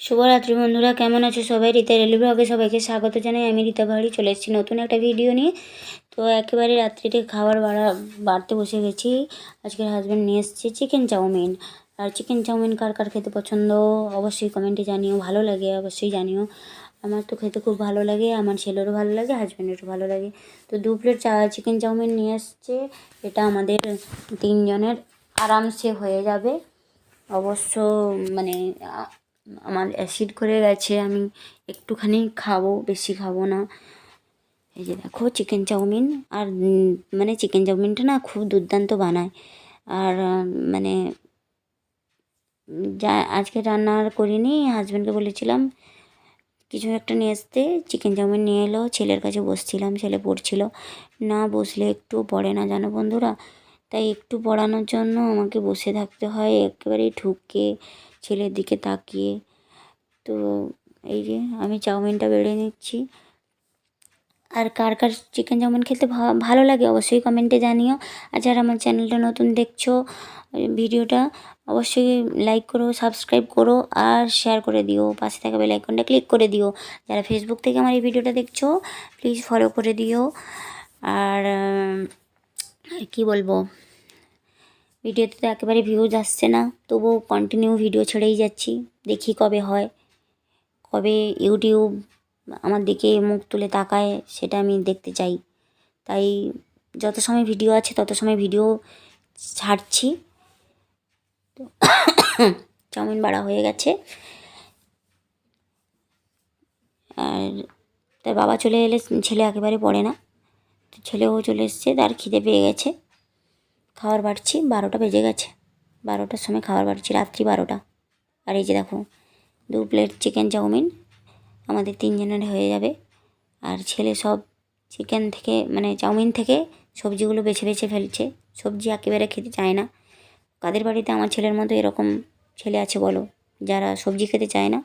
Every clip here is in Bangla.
শুভরাত্রি বন্ধুরা, কেমন আছো সবাই? রীতা রেলি ব্লগে সবাইকে স্বাগত জানাই। আমি রীতা ভাড়ি চলে এসেছি নতুন একটা ভিডিও নিয়ে। তো একেবারে রাত্রিতে খাবার বাড়া, বাড়তে বসে গেছি। আজকের হাজব্যান্ড নিয়ে এসেছে চিকেন চাউমিন। আর চিকেন চাউমিন কার কার খেতে পছন্দ? অবশ্যই কমেন্টে জানিও। ভালো লাগে, অবশ্যই জানিও। আমার তো খেতে খুব ভালো লাগে, আমার ছেলেরও ভালো লাগে হাজব্যান্ডেরও ভালো লাগে। তো দু প্লেট চা চিকেন চাউমিন নিয়ে এসছে। এটা আমাদের তিনজনের, আরামসে হয়ে যাবে। অবশ্য মানে আমার অ্যাসিড করে গেছে, আমি একটুখানি খাব, বেশি খাব না। এই যে দেখো চিকেন চাউমিন, আর মানে চিকেন চাউমিনটা না খুব দুর্দান্ত বানায়। আর মানে যা আজকে রান্না আর করিনি হাজব্যান্ডকে বলেছিলাম, কিছু একটা নিয়ে আসতে। চিকেন চাউমিন নিয়ে এলো, ছেলের কাছে বসছিলাম, ছেলে পড়ছিল। না বসলে একটু পড়ে না, জানো বন্ধুরা? তাই একটু পড়ানোর জন্য আমাকে বসে থাকতে হয়, একেবারেই ঠুকে ছেলের দিকে তাকিয়ে। তো এই যে আমি চাউমিনটা বেড়ে নিচ্ছি। আর কার কার চিকেন চাউমিন খেতে ভালো লাগে অবশ্যই কমেন্টে জানিও। আর যারা আমার চ্যানেলটা নতুন দেখছ, ভিডিওটা অবশ্যই লাইক করো, সাবস্ক্রাইব করো, আর শেয়ার করে দিও। পাশে থাকা বেল আইকনটা ক্লিক করে দিও। যারা ফেসবুক থেকে আমার এই ভিডিওটা দেখছ, প্লিজ ফলো করে দিও। আর কী বলব? ভিডিওতে তো একেবারে ভিউজ আসছে না, তবুও কন্টিনিউ ভিডিও ছেড়েই যাচ্ছি, দেখি কবে হয়, কবে ইউটিউব আমার দিকে মুখ তুলে তাকায় সেটা আমি দেখতে চাই। তাই যত সময় ভিডিও আছে তত সময় ভিডিও ছাড়ছি। তো চাউমিন বাড়া হয়ে গেছে। আর তার বাবা চলে এলে, ছেলে একেবারে পড়ে না, তো ছেলেও চলে এসছে, তার খিদে পেয়ে গেছে। খাবার বাড়ছি, বারোটা বেজে গেছে। বারোটার সময় খাবার বাড়ছি, রাত্রি বারোটা। আর এই যে দেখো, দু প্লেট চিকেন চাউমিন আমাদের তিনজনের হয়ে যাবে। আর ছেলে সব চিকেন থেকে মানে চাউমিন থেকে সবজিগুলো বেছে বেছে ফেলছে। সবজি একেবারে খেতে চায় না। কাদের বাড়িতে আমার ছেলের মতো এরকম ছেলে আছে বলো, যারা সবজি খেতে চায় না?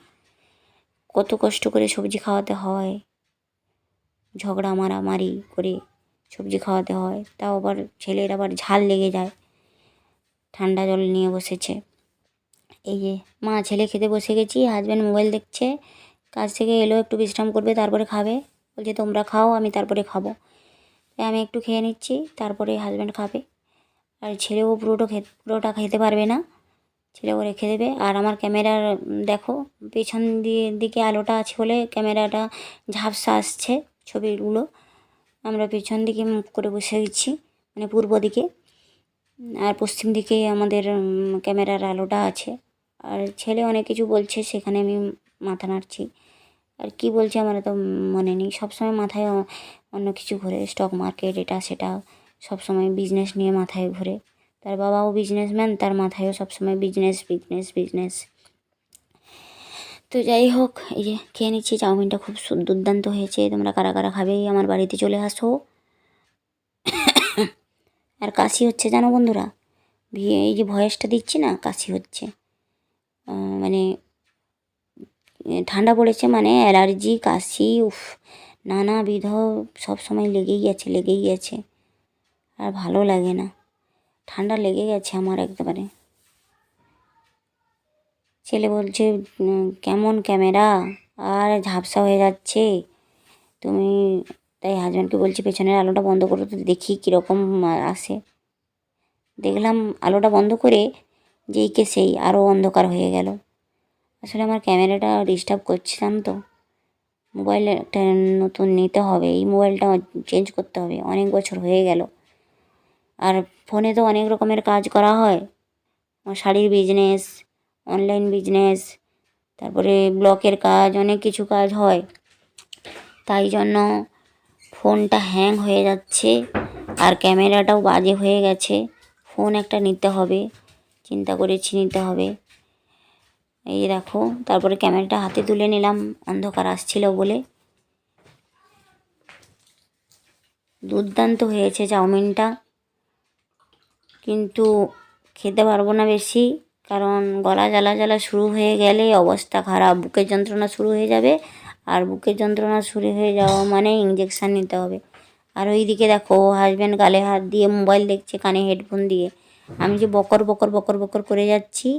কত কষ্ট করে সবজি খাওয়াতে হয়। ঝগড়া, মারামারি করে সবজি খাওয়াতে হয়, তাও আবার ছেলের আবার ঝাল লেগে যায়। ঠান্ডা জল নিয়ে বসেছে। এই যে মা ছেলে খেতে বসে গেছি হাজব্যান্ড মোবাইল দেখছে, কাজ থেকে এলো, একটু বিশ্রাম করবে, তারপরে খাবে। বলছে, তোমরা খাও, আমি তারপরে খাব। আমি একটু খেয়ে নিচ্ছি, তারপরে হাজব্যান্ড খাবে। আর ছেলেও পুরোটা খেতে পুরোটা খেতে পারবে না। ছেলেও রেখে দেবে। আর আমার ক্যামেরার, দেখো, পেছন দিয়ে, দিকে আলোটা আছে বলে ক্যামেরাটা ঝাপসা আসছে ছবিগুলো। আমরা পেছন দিকে মুখ করে বসে গেছি মানে পূর্ব দিকে। আর পশ্চিম দিকে আমাদের ক্যামেরার আলোটা আছে। আর ছেলে অনেক কিছু বলছে, সেখানে আমি মাথা নাড়ছি। আর কি বলছে আমার তো মনে নেই। সবসময় মাথায় অন্য কিছু ঘুরে। স্টক মার্কেট এটা সেটা। সবসময় বিজনেস নিয়ে মাথায় ঘুরে। তার বাবাও বিজনেসম্যান তার মাথায়ও সবসময় বিজনেস বিজনেস বিজনেস তো যাই হোক, এই যে খেয়ে নিচ্ছি, চাউমিনটা খুব দুর্দান্ত হয়েছে। তোমরা কারা কারা খাবে, আমার বাড়িতে চলে আসো। আর কাশি হচ্ছে, জানো বন্ধুরা? এই যে ভয়েসটা দিচ্ছি না, কাশি হচ্ছে। মানে ঠান্ডা পড়েছে মানে অ্যালার্জি, কাশি, উফ নানাবিধ সব সময় লেগেই গেছে লেগেই গেছে। আর ভালো লাগে না। ঠান্ডা লেগে গেছে আমার একেবারে। ছেলে বলছে কেমন ক্যামেরা? আর ঝাপসা হয়ে যাচ্ছে। তুমি, তাই হাজব্যান্ডকে বলছি, পেছনের আলোটা বন্ধ করো তো দেখি কীরকম আসে। দেখলাম আলোটা বন্ধ করে যেই কে সেই আরও অন্ধকার হয়ে গেল। আসলে আমার ক্যামেরাটা ডিস্টার্ব করছিলাম তো। মোবাইল একটা নতুন নিতে হবে, এই মোবাইলটা চেঞ্জ করতে হবে, অনেক বছর হয়ে গেল। আর ফোনে তো অনেক রকমের কাজ করা হয়। আমার শাড়ির বিজনেস অনলাইন বিজনেস তারপরে ব্লকের কাজ, অনেক কিছু কাজ হয়। তাই জন্য ফোনটা হ্যাং হয়ে যাচ্ছে আর ক্যামেরাটাও বাজে হয়ে গেছে। ফোন একটা নিতে হবে, চিন্তা করেছি নিতে হবে। এই দেখো, তারপরে ক্যামেরাটা হাতে তুলে নিলাম, অন্ধকার আসছিল বলে। দুর্দান্ত হয়েছে চাউমিনটা। কিন্তু খেতে পারব না বেশি। কারণ গলা জ্বালা জ্বালা শুরু হয়ে গেলে অবস্থা খারাপ, বুকের যন্ত্রণা শুরু হয়ে যাবে আর বুকের যন্ত্রণা শুরু হয়ে যাওয়া মানে ইঞ্জেকশান নিতে হবে। আর ওই দিকে দেখো হাজব্যান্ড গালে হাত দিয়ে মোবাইল দেখছে, কানে হেডফোন দিয়ে। আমি যে বকর বকর বকর বকর করে যাচ্ছি,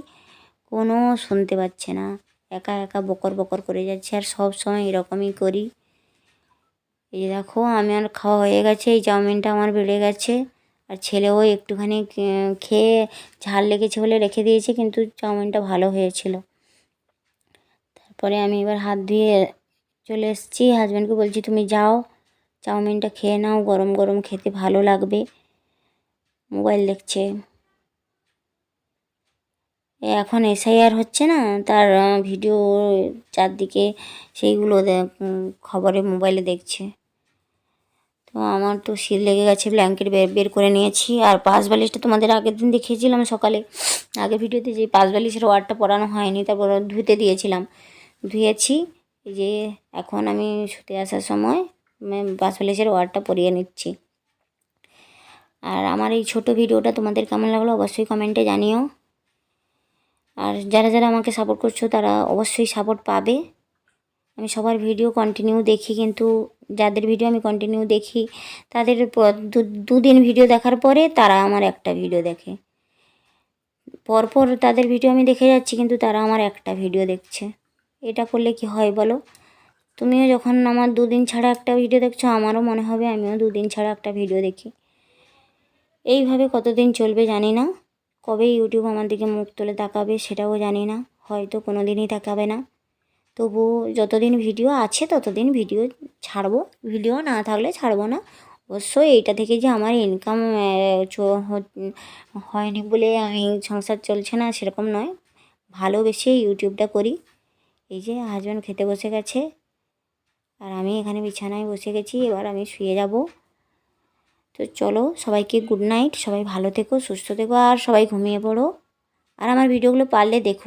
কোনো শুনতে পাচ্ছে না। একা একা বকর বকর করে যাচ্ছে আর সব সময় এরকমই করি। এই দেখো আমার খাওয়া হয়ে গেছে, এই চাউমিনটা আমার বেড়ে গেছে। আর ছেলেও একটুখানি খেয়ে ঝাল লেগেছে বলে রেখে দিয়েছে, কিন্তু চাউমিনটা ভালো হয়েছিল। তারপরে আমি এবার হাত ধুয়ে চলে এসেছি। হাজব্যান্ডকে বলছি, তুমি যাও, চাউমিনটা খেয়ে নাও, গরম গরম খেতে ভালো লাগবে। মোবাইল দেখছে। এখন এসআইআর হচ্ছে না, তার ভিডিও চারদিকে সেইগুলো খবরে মোবাইলে দেখছে। তো আমার তো শীত লেগে গেছে ব্ল্যাঙ্কেট বের বের করে নিয়েছি। আর পাশ বালিশটা তোমাদের আগের দিন দেখিয়েছিলাম সকালে। আগের ভিডিওতে যে পাশ বালিশের ওয়ারটা পরানো হয়নি, তারপর ধুতে দিয়েছিলাম। ধুয়েছি যে এখন আমি শুতে আসার সময় পাশ বালিশের ওয়ারটা পরিয়ে নিচ্ছি। আর আমার এই ছোট ভিডিওটা তোমাদের কেমন লাগল অবশ্যই কমেন্টে জানিও। আর যারা যারা আমাকে সাপোর্ট করছ, তারা অবশ্যই সাপোর্ট পাবে। আমি সবার ভিডিও কন্টিনিউ দেখি, কিন্তু যাদের ভিডিও আমি কন্টিনিউ দেখি, তাদের দুদিন ভিডিও দেখার পরে তারা আমার একটা ভিডিও দেখে। পরপর তাদের ভিডিও আমি দেখে যাচ্ছি, কিন্তু তারা আমার একটা ভিডিও দেখছে। এটা করলে কি হয় বলো? তুমিও যখন আমার দুদিন ছাড়া একটা ভিডিও দেখছ, আমারও মনে হবে আমিও দুদিন ছাড়া একটা ভিডিও দেখি। এইভাবে কতদিন চলবে জানি না। কবে ইউটিউব আমার দিকে মুখ তুলে তাকাবে সেটাও জানি না। হয়তো কোনো দিনই তাকাবে না। তবু যতদিন ভিডিও আছে, ততদিন ভিডিও ছাড়বো। ভিডিও না থাকলে ছাড়বো না। অবশ্যই এইটা থেকে যে আমার ইনকাম হয়নি বলে আমি সংসার চলছে না, সেরকম নয়। ভালোবেসে ইউটিউবটা করি। এই যে হাজব্যান্ড খেতে বসে গেছে, আর আমি এখানে বিছানায় বসে গেছি, এবার আমি শুয়ে যাব। তো চলো, সবাইকে গুড নাইট সবাই ভালো থেকো, সুস্থ থেকো, আর সবাই ঘুমিয়ে পড়ো। আর আমার ভিডিওগুলো পারলে দেখো।